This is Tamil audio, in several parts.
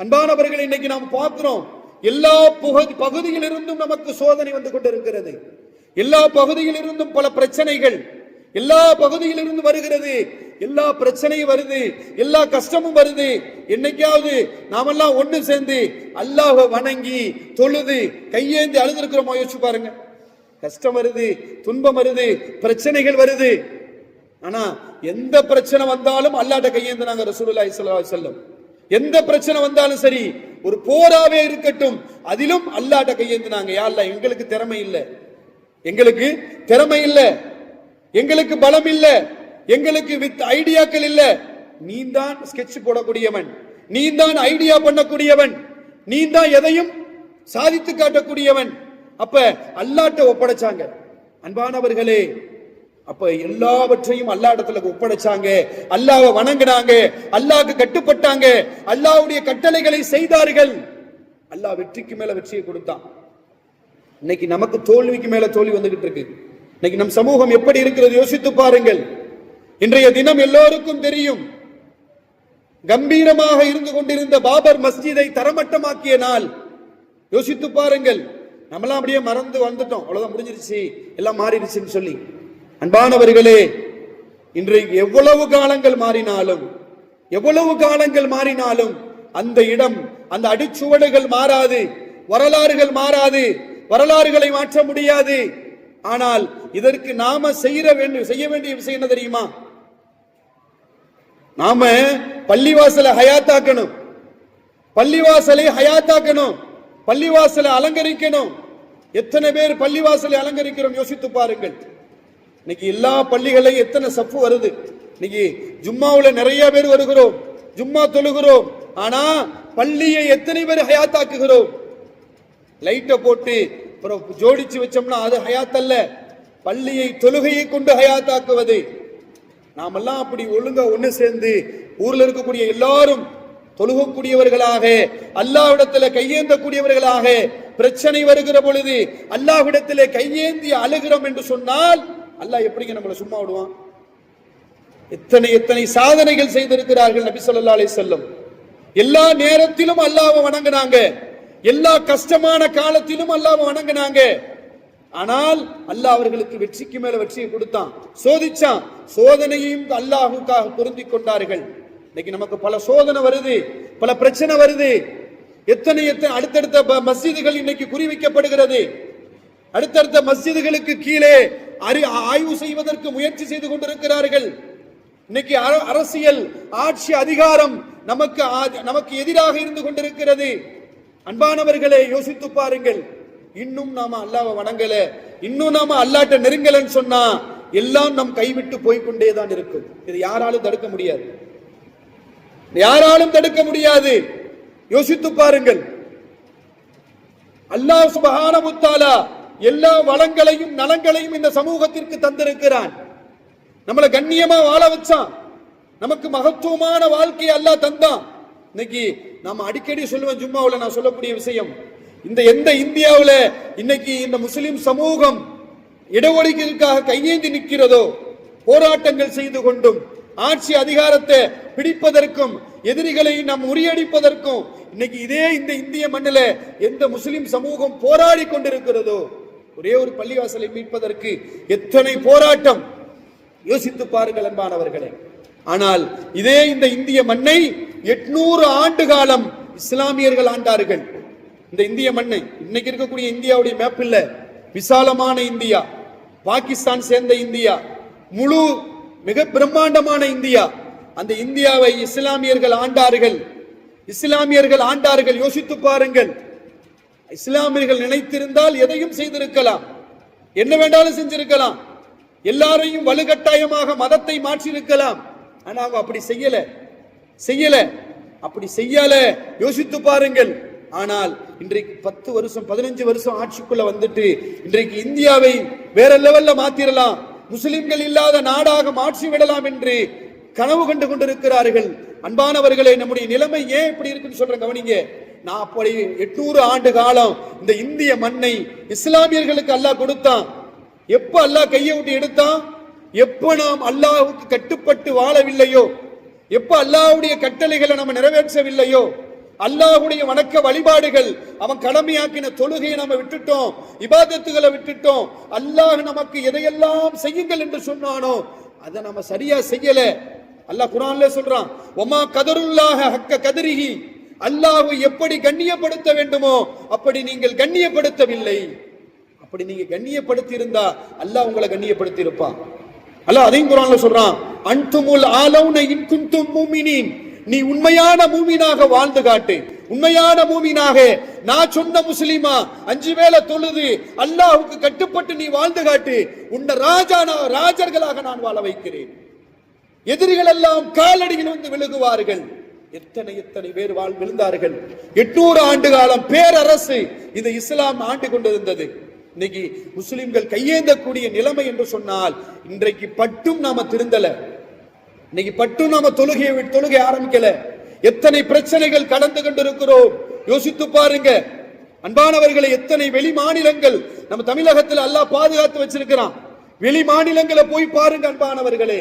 அன்பானவர்கள் இன்னைக்கு நாம் பார்க்கிறோம் எல்லா புகை பகுதியிலிருந்தும் நமக்கு சோதனை வந்து கொண்டிருக்கிறது. எல்லா பகுதியிலிருந்தும் பல பிரச்சனைகள் எல்லா பகுதியிலிருந்து வருகிறது. எல்லா பிரச்சனையும் வருது எல்லா கஷ்டமும் வருது. என்னைக்காவது நாமெல்லாம் ஒண்ணு சேர்ந்து அல்லாஹ வணங்கி தொழுது கையேந்தி அழுதுருக்கிறோமா யோசிச்சு பாருங்க. கஷ்டம் வருது துன்பம் வருது பிரச்சனைகள் வருது. ஆனா எந்த பிரச்சனை வந்தாலும் அல்லாட்ட கையேந்தினாங்க ரசூலுல்லாஹி ஸல்லல்லாஹு அலைஹி வஸல்லம். எந்த பிரச்சனை வந்தாலும் சரி ஒரு போராவே இருக்கட்டும். அதிலும் அல்லாட்ட கையேந்தினாங்க. யா எங்களுக்கு திறமை இல்லை. எங்களுக்கு திறமை இல்லை. எங்களுக்கு பலம் இல்லை. எங்களுக்கு வித் ஐடியாக்கள் இல்லை. நீ தான் ஸ்கெட்ச் போடக்கூடியவன். நீ தான் ஐடியா பண்ணக்கூடியவன். நீ தான் எதையும் சாதித்து காட்டக்கூடியவன். அப்ப அல்லாட்ட ஒப்படைச்சாங்க. அன்பானவர்களே அப்ப எல்லாவற்றையும் அல்லா இடத்துல ஒப்படைச்சாங்க. அல்லாவை வணங்கினாங்க. அல்லாவுக்கு கட்டுப்பட்டாங்க. அல்லாஹ்வுடைய கட்டளைகளை செய்தார்கள். அல்லாஹ் வெற்றிக்கு மேல வெற்றியை கொடுத்தான். இன்னைக்கு நமக்கு தோல்விக்கு மேல தோல்வி வந்துகிட்டு இருக்கு. இன்னைக்கு நம் சமூகம் எப்படி இருக்கிறது யோசித்து பாருங்கள். இன்றைய தினம் எல்லோருக்கும் தெரியும். கம்பீரமாக இருந்து கொண்டிருந்த பாபர் மஸ்ஜிதை தரமட்டமாக்கிய நாள். யோசித்து பாருங்கள். நம்மளாம் அப்படியே மறந்து வந்துட்டோம். அவ்வளவுதான் முடிஞ்சிருச்சு. எல்லாம் மாறிடுச்சுன்னு சொல்லி. அன்பானவர்களே இன்றைக்கு எவ்வளவு காலங்கள் மாறினாலும் எவ்வளவு காலங்கள் மாறினாலும் அந்த இடம் அந்த அடிச்சுவடுகள் மாறாது வரலாறுகள் மாறாது வரலாறுகளை மாற்ற முடியாது. ஆனால் இதற்கு நாம செய்ய வேண்டும் செய்ய வேண்டிய விஷயம் என்ன தெரியுமா? நாம பள்ளிவாசலை ஹயாத்தாக்கணும். பள்ளிவாசலை ஹயாத்தாக்கணும். பள்ளிவாசலை அலங்கரிக்கணும். எத்தனை பேர் பள்ளிவாசலை அலங்கரிக்கிறோம்? யோசித்து பாருங்கள். இன்னைக்கு எல்லா பள்ளிகளையும் எத்தனை சப்பு வருது? இன்னைக்கு ஜும்மாவில் நிறைய பேர் வருகிறோம். ஜும்மா தொழுகிறோம். ஆனா பள்ளியை எத்தனை பேர் ஹயாத்தாக்குகிறோம்? லைட்டை போட்டு அப்புறம் ஜோடிச்சு வச்சோம்னா அது ஹயாத் அல்ல பள்ளியை தொழுகையை கொண்டு ஹயாத்தாக்குவது. நாமெல்லாம் அப்படி ஒழுங்கா ஒண்ணு சேர்ந்து ஊர்ல இருக்கக்கூடிய எல்லாரும் தொழுகக்கூடியவர்களாக அல்லாவிடத்துல கையேந்தக்கூடியவர்களாக பிரச்சனை வருகிற பொழுது அல்லாஹ்விடத்துல கையேந்தி அழுகிறோம் என்று சொன்னால் அல்லாஹ் எப்படிங்க நம்மளை சும்மா விடுவான்? எத்தனை எத்தனை சாதனைகள் செய்திருக்கிறார்கள் நபி சொல்லா அலைஹி செல்லம் எல்லா நேரத்திலும் அல்லாவை வணங்கினாங்க. எல்லா கஷ்டமான காலத்திலும் அல்லாவை வணங்குனாங்க. ஆனால் அல்லாஹ் அவர்களுக்கு வெற்றிக்கு மேல வெற்றியை கொடுத்தான். சோதிச்சான். சோதனையையும் அல்லாஹுக்காக பொருந்தி கொண்டார்கள். இன்னைக்கு நமக்கு பல சோதனை வருது பல பிரச்சனை வருது. எத்தனை எத்தனை அடுத்தடுத்த ப- மஸ்ஜிதுகள் இன்னைக்கு குறிவிக்கப்படுகிறது. அடுத்தடுத்த மஸ்ஜிதுகளுக்கு கீழே அறி ஆய்வு செய்வதற்கு முயற்சி செய்து கொண்டிருக்கிறார்கள். இன்னைக்கு அர- அரசியல் ஆட்சி அதிகாரம் நமக்கு ஆ- நமக்கு எதிராக இருந்து கொண்டிருக்கிறது. அன்பானவர்களே யோசித்து பாருங்கள். இன்னும் நாம அல்லாவை வணங்கல. இன்னும் நாம அல்லாட்ட நெருங்கலன்னு சொன்னா எல்லாம் நம் கைவிட்டு போய்கொண்டே தான் இருக்கும். இது யாராலும் தடுக்க முடியாது. யாராலும் தடுக்க முடியாது. யோசித்து பாருங்கள். அல்லாஹ் சுபஹான முத்தாலா எல்லா வளங்களையும் நலங்களையும் இந்த சமூகத்திற்கு தந்திருக்கிறான். நம்மளை கண்ணியமா வாழ வச்சான். நமக்கு மகத்துவமான வாழ்க்கையை எல்லாம் தந்தான். இன்னைக்கு நாம அடிக்கடி சொல்லுவேன் ஜும்மாவில் நான் சொல்லக்கூடிய விஷயம். இந்த எந்த இந்தியாவில் இன்னைக்கு இந்த முஸ்லிம் சமூகம் இடஒதுக்கீடுக்காக கையேந்தி நிற்கிறதோ போராட்டங்கள் செய்து கொண்டும் ஆட்சி அதிகாரத்தை பிடிப்பதற்கும் எதிரிகளை நாம் முறியடிப்பதற்கும் இன்னைக்கு இதே இந்த இந்திய மண்ணில் எந்த முஸ்லிம் சமூகம் போராடி கொண்டிருக்கிறதோ ஒரே ஒரு பள்ளிவாசலை மீட்பதற்கு எத்தனை போராட்டம்? யோசித்து பாருங்கள் அன்பானவர்களே. ஆனால் இதே இந்த இந்திய மண்ணை எட்நூறு ஆண்டு காலம் இஸ்லாமியர்கள் ஆண்டார்கள். இந்த இந்திய மண்ணை இன்னைக்கு இருக்கக்கூடிய இந்தியாவுடைய மேப் இல்ல. விசாலமான இந்தியா பாகிஸ்தான் சேர்ந்த இந்தியா முழு மிக பிரம்மாண்டமான இந்தியா. அந்த இந்தியாவை இஸ்லாமியர்கள் ஆண்டார்கள். இஸ்லாமியர்கள் ஆண்டார்கள். யோசித்து பாருங்கள். இஸ்லாமியர்கள் நினைத்திருந்தால் எதையும் செய்திருக்கலாம். என்ன வேண்டாலும் செஞ்சிருக்கலாம். எல்லாரையும் வலுக்கட்டாயமாக மதத்தை மாற்றியிருக்கலாம். ஆனா அவங்க அப்படி செய்யல. செய்யல. அப்படி செய்யல யோசித்து பாருங்கள். ஆனால் இன்றைக்கு பத்து வருஷம் பதினஞ்சு வருஷம் ஆட்சிக்குள்ள வந்துட்டு இன்றைக்கு இந்தியாவை வேற லெவல்ல மாத்திரலாம். முஸ்லிம்கள் இல்லாத நாடாக மாற்றி விடலாம் என்று கனவு கண்டு கொண்டிருக்கிறார்கள். அன்பானவர்களே நம்முடைய நிலைமை ஏன் இப்படி இருக்குன்னு சொல்ற கவனிங்க. நான் அப்படி எட்நூறு ஆண்டு காலம் இந்த இந்திய மண்ணை இஸ்லாமியர்களுக்கு அல்லாஹ் கொடுத்தான். எப்ப அல்லாஹ் கையை விட்டு எடுத்தான்? எப்ப நாம் அல்லாஹுக்கு கட்டுப்பட்டு வாழவில்லையோ? எப்ப அல்லாஹுடைய கட்டளைகளை நம்ம நிறைவேற்றவில்லையோ? அல்லாஹுடைய வணக்க வழிபாடுகள் அவன் கடமையாக்கின தொழுகையை நம்ம விட்டுட்டோம் இபாதத்துகளை விட்டுட்டோம். அல்லாஹ் நமக்கு எதையெல்லாம் செய்யுங்கள் என்று சொன்னானோ அதை நம்ம சரியா செய்யல. அல்லாஹ் குரான்ல சொல்றான் ஒமா கதருல்லாக ஹக்க கதிரிகி அல்லாஹ் எப்படி கண்ணியப்படுத்த வேண்டுமோ அப்படி நீங்கள் கண்ணியப்படுத்தவில்லை. அப்படி நீங்க கண்ணியப்படுத்தி இருந்தா அல்லாஹ் உங்களை கண்ணியப்படுத்தி இருப்பான் அல்லாஹ் அதையும் குரான்ல சொல்றான் அன்துமுல் ஆலௌன இன் குன்தும் மூமினீன். நீ உண்மையான மூமினாக வாழ்ந்து காட்டு. உண்மையான மூமினாக நான் சொன்ன முஸ்லீமா அஞ்சு வேளை தொழுது அல்லாஹுக்கு கட்டுப்பட்டு நீ வாழ்ந்து காட்டு. உன்னை ராஜா ராஜர்களாக நான் வாழ வைக்கிறேன். எதிரிகள் எல்லாம் காலடியில் வந்து விழுகுவார்கள். எத்தனை எத்தனை பேர் வாழ் விழுந்தார்கள் எட்நூறு ஆண்டு காலம் பேரரசு இந்த இஸ்லாம் ஆண்டு கொண்டிருந்தது. இன்னைக்கு முஸ்லிம்கள் கையேந்தக்கூடிய நிலைமை என்று சொன்னால் இன்றைக்கு பட்டும் நாம திருந்தல. இன்னைக்கு பட்டும் நாம தொழுகையை தொழுகை ஆரம்பிக்கல. எத்தனை பிரச்சனைகள் கடந்து கொண்டிருக்கிறோம்? யோசித்து பாருங்க. அன்பானவர்களை எத்தனை வெளி மாநிலங்கள் நம்ம தமிழகத்தில் அல்லாஹ் பாதுகாத்து வச்சிருக்கிறான். வெளி மாநிலங்களை போய் பாருங்க அன்பானவர்களே.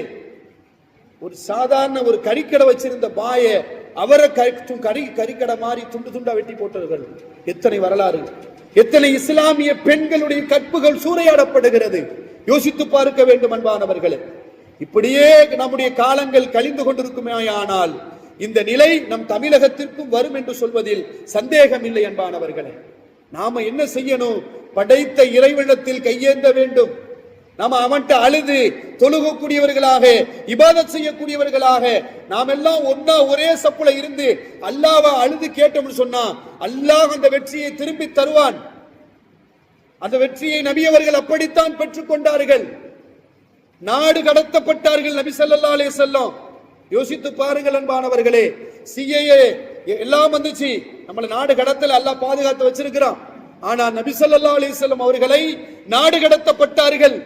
ஒரு சாதாரண ஒரு கறிக்கடை வச்சிருந்த பாய அவரை கரி- கறி கறிக்கடை மாறி துண்டு துண்டா வெட்டி போட்டவர்கள். எத்தனை வரலாறு. எத்தனை இஸ்லாமிய பெண்களுடைய கற்புகள் சூறையாடப்படுகிறது. யோசித்து பார்க்க வேண்டும் அன்பானவர்களே. இப்படியே நம்முடைய காலங்கள் கழிந்து கொண்டிருக்குமேயானால் இந்த நிலை நம் தமிழகத்திற்கும் வரும் என்று சொல்வதில் சந்தேகம் இல்லை அன்பானவர்களே. நாம என்ன செய்யணும்? படைத்த இறைவனத்தில் கையேந்த வேண்டும். நாம அவன்கிட்ட அழுது தொழுகக்கூடியவர்களாக இபாதத் செய்யக்கூடியவர்களாக நாம் எல்லாம் ஒன்னா ஒரே சப்புல இருந்து அல்லாவ அழுது கேட்டோம்னு சொன்னா அல்லாஹ் அந்த வெற்றியை திரும்பி தருவான். அந்த வெற்றியை நபியவர்கள் அப்படித்தான் பெற்றுக் கொண்டார்கள். நாடு கடத்தப்பட்டார்கள் நபி சல்லா அலே செல்லம் யோசித்து பாருங்கள் அன்பானவர்களே சிஏஏ எல்லாம் வந்துச்சு. நம்மளை நாடு கடத்தல அல்லாஹ் பாதுகாத்து வச்சிருக்கிறான். ஆனா நபி சல்லா அலி அவர்களை நாடு கடத்தப்பட்டார்கள்.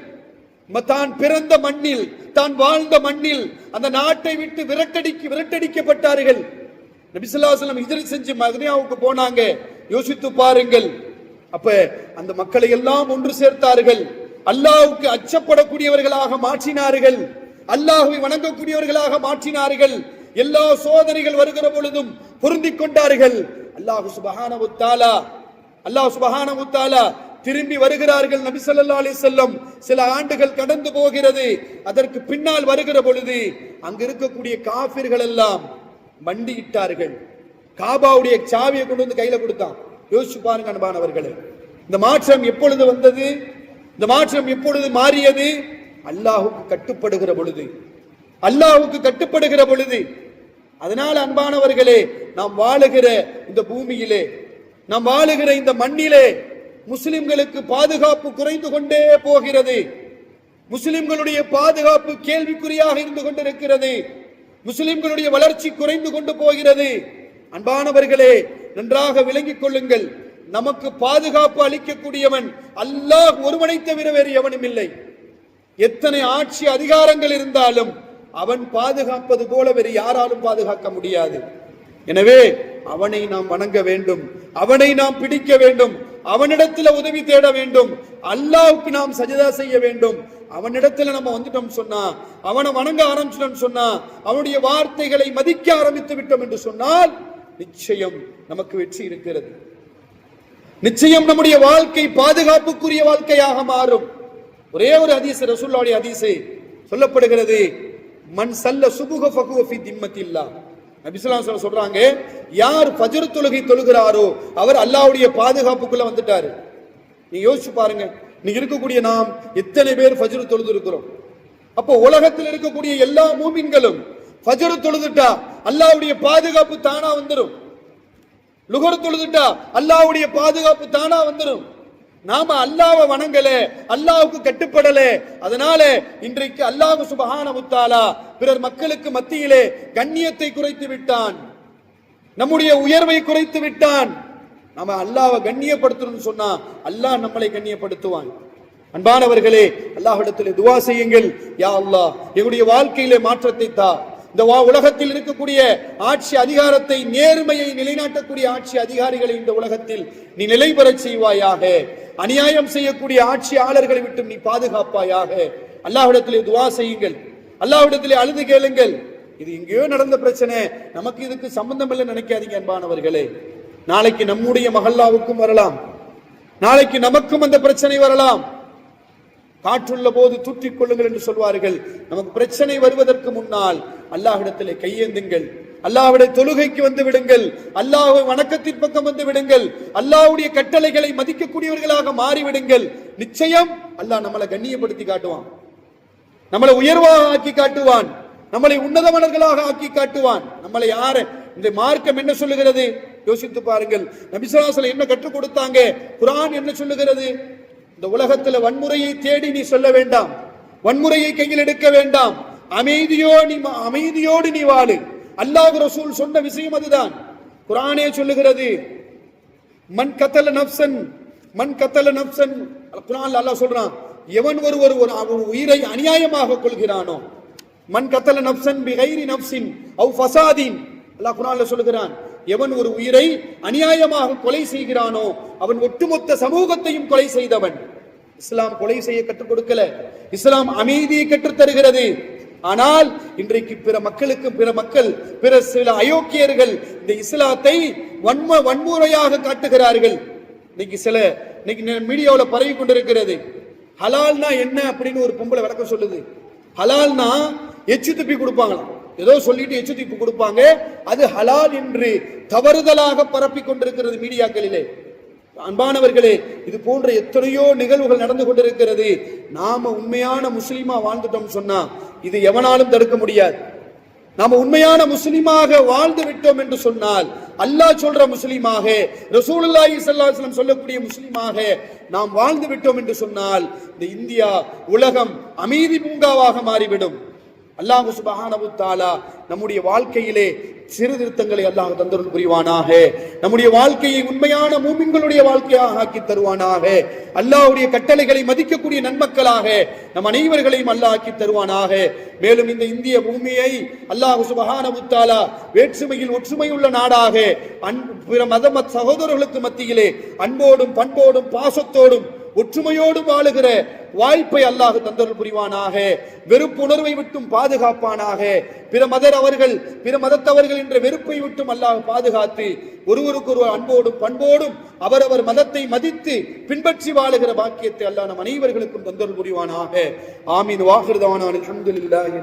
தான் பிறந்த மண்ணில் தான் வாழ்ந்த மண்ணில் அந்த நாட்டை விட்டு விரட்டடிக்கு விரட்டடிக்கப்பட்டார்கள். நபிசுல்லாசலம் ஸல்லல்லாஹு செஞ்சு மதீனாவுக்கு போனாங்க. யோசித்து பாருங்கள். அப்ப அந்த மக்களை எல்லாம் ஒன்று சேர்த்தார்கள். அல்லாஹுக்கு அச்சப்படக்கூடியவர்களாக மாற்றினார்கள். அல்லாஹுவை வணங்கக்கூடியவர்களாக மாற்றினார்கள். எல்லா சோதனைகள் வருகிற பொழுதும் பொருந்திக் கொண்டார்கள். அல்லாஹ் சுபஹானஹு தாலா அல்லாஹ் சுபஹானஹு தாலா திரும்பி வருகிறார்கள் நபி ஸல்லல்லாஹு அலைஹி சில ஆண்டுகள் கடந்து போகிறது. அதற்கு பின்னால் வருகிற பொழுது அங்க இருக்கக்கூடிய காபிர்கள் எல்லாம் மண்டியிட்டார்கள். காபாவுடைய சாவியை கொண்டு வந்து கையில கொடுத்தான். யோசிச்சு பாருங்க அன்பானவர்களே இந்த மாற்றம் எப்பொழுது வந்தது? இந்த மாற்றம் எப்பொழுது மாறியது? அல்லாஹுக்கு கட்டுப்படுகிற பொழுது. அல்லாஹுக்கு கட்டுப்படுகிற பொழுது. அதனால் அன்பானவர்களே நாம் வாழுகிற இந்த பூமியிலே நாம் வாழுகிற இந்த மண்ணிலே முஸ்லிம்களுக்கு பாதுகாப்பு குறைந்து கொண்டே போகிறது. முஸ்லிம்களுடைய பாதுகாப்பு கேள்விக்குறியாக இருந்து கொண்டிருக்கிறது. முஸ்லிம்களுடைய வளர்ச்சி குறைந்து கொண்டு போகிறது. அன்பானவர்களே நன்றாக விளங்கிக் கொள்ளுங்கள். நமக்கு பாதுகாப்பு அளிக்கக்கூடியவன் அல்லாஹ் ஒருவனை தவிர வேறு எவனும் இல்லை. எத்தனை ஆட்சி அதிகாரங்கள் இருந்தாலும் அவன் பாதுகாப்பது போல வேறு யாராலும் பாதுகாக்க முடியாது. எனவே அவனை நாம் வணங்க வேண்டும். அவனை நாம் பிடிக்க வேண்டும். அவனிடத்தில் உதவி தேட வேண்டும். அல்லாவுக்கு நாம் சஜதா செய்ய வேண்டும். அவனிடத்துல நம்ம வந்துட்டோம் சொன்னா அவனை வணங்க ஆரம்பிச்சிட்டோம் சொன்னா அவனுடைய வார்த்தைகளை மதிக்க ஆரம்பித்து விட்டோம் என்று சொன்னால் நிச்சயம் நமக்கு வெற்றி இருக்கிறது. நிச்சயம் நம்முடைய வாழ்க்கை பாதுகாப்புக்குரிய வாழ்க்கையாக மாறும். ஒரே ஒரு அதிசை ரசூல்லாவுடைய அதிசை சொல்லப்படுகிறது மண் சல்ல சுபுக ஃபகுவ ஃபி திம்மத்தில்லா நபி சொல்றாங்க யார் ஃபஜ்ர் தொழுகை தொழுகிறாரோ அவர் அல்லாவுடைய பாதுகாப்புக்குள்ள வந்துட்டாரு. நீங்க யோசிச்சு பாருங்க நீ இருக்கக்கூடிய நாம் எத்தனை பேர் ஃபஜ்ரு தொழுது இருக்கிறோம் அப்போ உலகத்தில் இருக்கக்கூடிய எல்லா மூமின்களும் ஃபஜ்ரு தொழுதுட்டா அல்லாவுடைய பாதுகாப்பு தானா வந்துடும் லுகர் தொழுதுட்டா அல்லாவுடைய பாதுகாப்பு தானா வந்துடும் நாம அல்லாஹ்வை வணங்கல அல்லாவுக்கு கட்டுப்படல. அதனால இன்றைக்கு அல்லாஹ் சுபஹான முத்தாலா பிறர் மக்களுக்கு மத்தியிலே கண்ணியத்தை குறைத்து விட்டான். நம்முடைய உயர்வை குறைத்து விட்டான். நாம அல்லாஹ்வை கண்ணியப்படுத்தணும்னு சொன்னா அல்லாஹ் நம்மளை கண்ணியப்படுத்துவான். அன்பானவர்களே அல்லாஹ்விடத்தில் துவா செய்யுங்கள். யா அல்லாஹ் எங்களுடைய வாழ்க்கையிலே மாற்றத்தை தா. இந்த வா- உலகத்தில் இருக்கக்கூடிய ஆட்சி அதிகாரத்தை நேர்மையை நிலைநாட்டக்கூடிய ஆட்சி அதிகாரிகளை இந்த உலகத்தில் நீ நிலை பெறச் செய்வாயாக. அநியாயம் செய்யக்கூடிய ஆட்சியாளர்களை விட்டு நீ பாதுகாப்பாயாக. அல்லாஹ்விடத்திலே துவா செய்யுங்கள். அல்லாஹ்விடத்திலே அழுது கேளுங்கள். இது எங்கேயோ நடந்த பிரச்சனை. நமக்கு இதுக்கு சம்பந்தம் இல்லை நினைக்காதீங்க அன்பானவர்களே. நாளைக்கு நம்முடைய மகல்லாவுக்கும் வரலாம். நாளைக்கு நமக்கும் அந்த பிரச்சனை வரலாம். காற்றுள்ள போது தூற்றிக் கொள்ளுங்கள் என்று சொல்வார்கள். நமக்கு பிரச்சனை வருவதற்கு முன்னால் அல்லாஹிடத்திலே கையேந்துங்கள். அல்லாஹ்வுடைய தொழுகைக்கு வந்து விடுங்கள். அல்லாஹ் வணக்கத்தின் பக்கம் வந்து விடுங்கள். அல்லாஹ்வுடைய கட்டளைகளை மதிக்கக்கூடியவர்களாக மாறிவிடுங்கள். நிச்சயம் அல்லாஹ் நம்மளை கண்ணியப்படுத்தி காட்டுவான். நம்மளை உயர்வாக ஆக்கி காட்டுவான். நம்மளை உன்னதமனர்களாக ஆக்கி காட்டுவான். நம்மளை யாரு இந்த மார்க்கம் என்ன சொல்லுகிறது? யோசித்து பாருங்கள். நபிசுலாசல என்ன கற்றுக் கொடுத்தாங்க? குரான் என்ன சொல்லுகிறது? இந்த உலகத்துல வன்முறையை தேடி நீ சொல்ல வேண்டாம். வன்முறையை கையில் எடுக்க வேண்டாம். அமைதியோ நீ அமைதியோடு நீ வாழு. அல்லாஹ் ரசூல் சொன்ன விஷயம் அதுதான். குரானே சொல்லுகிறது மண் கத்தல நப்சன் மண் கத்தல நப்சன். குரான் அல்லாஹ் சொல்றான் எவன் ஒருவர் ஒரு அவன் உயிரை அநியாயமாக கொள்கிறானோ மண் கத்தல நப்சன் பி கைரி நப்சின் அவ் ஃபசாதீன். அல்லாஹ் குரான்ல சொல்லுகிறான் எவன் ஒரு உயிரை அநியாயமாக கொலை செய்கிறானோ அவன் ஒட்டுமொத்த சமூகத்தையும் கொலை செய்தவன். இஸ்லாம் கொலை செய்ய கற்றுக் கொடுக்கல. இஸ்லாம் அமைதியை கற்றுத் தருகிறது ஆனால் இன்றைக்கு பிற மக்களுக்கு பிற மக்கள் பிற சில அயோக்கியர்கள் இந்த இஸ்லாத்தை வன்ம வன்முறையாக காட்டுகிறார்கள். இன்னைக்கு சில இன்னைக்கு மீடியாவில் பரவி கொண்டிருக்கிறது. ஹலால்னா என்ன அப்படின்னு ஒரு பொம்பளை விளக்கம் சொல்லுது. ஹலால்னா எச்சு துப்பி கொடுப்பாங்களாம். ஏதோ சொல்லிட்டு எச்சு துப்பி கொடுப்பாங்க. அது ஹலால் என்று தவறுதலாக பரப்பி கொண்டிருக்கிறது மீடியாக்களிலே. அன்பானவர்களே இது போன்ற எத்தனையோ நிகழ்வுகள் நடந்து கொண்டிருக்கிறது. நாம உண்மையான முஸ்லீமா வாழ்ந்துட்டோம் சொன்னா இது எவனாலும் தடுக்க முடியாது. நாம உண்மையான முஸ்லீமாக வாழ்ந்து விட்டோம் என்று சொன்னால் அல்லாஹ் சொல்ற முஸ்லீமாக ரசூலுல்லாஹி ஸல்லல்லாஹு சொல்லக்கூடிய முஸ்லீமாக நாம் வாழ்ந்து விட்டோம் என்று சொன்னால் இந்த இந்தியா உலகம் அமைதி பூங்காவாக மாறிவிடும். அல்லாஹு சுபஹானஹு தஆலா நம்முடைய வாழ்க்கையிலே சீர்திருத்தங்களை அல்லாஹ் தந்தருள் புரிவானாக. நம்முடைய வாழ்க்கையை உண்மையான மூமின்களுடைய வாழ்க்கையாக ஆக்கி தருவானாக. அல்லாஹ்வுடைய கட்டளைகளை மதிக்கக்கூடிய நன்மக்களாக நம் அனைவர்களையும் அல்லாஹ் ஆக்கி தருவானாக. மேலும் இந்த இந்திய பூமியை அல்லாஹ் சுபஹானஹு முத்தாலா வேற்றுமையில் ஒற்றுமையுள்ள நாடாக அன் பிற மத மத் சகோதரர்களுக்கு மத்தியிலே அன்போடும் பண்போடும் பாசத்தோடும் ஒற்றுமையோடு வாழுகிற வாய்ப்பை அல்லாஹ் தந்தருள் புரிவானாக வெறுப்புணர்வை விட்டும் பாதுகாப்பானாக பிற மதர் அவர்கள் பிற மதத்தவர்கள் என்ற வெறுப்பை விட்டும் அல்லாஹ் பாதுகாத்து ஒருவருக்கொருவர் அன்போடும் பண்போடும் அவரவர் மதத்தை மதித்து பின்பற்றி வாழுகிற பாக்கியத்தை அல்லாஹ் நம் அனைவர்களுக்கும் தந்தருள் புரிவானாக. ஆமீன். வாகிருதான அல்ஹம்துலில்லாஹி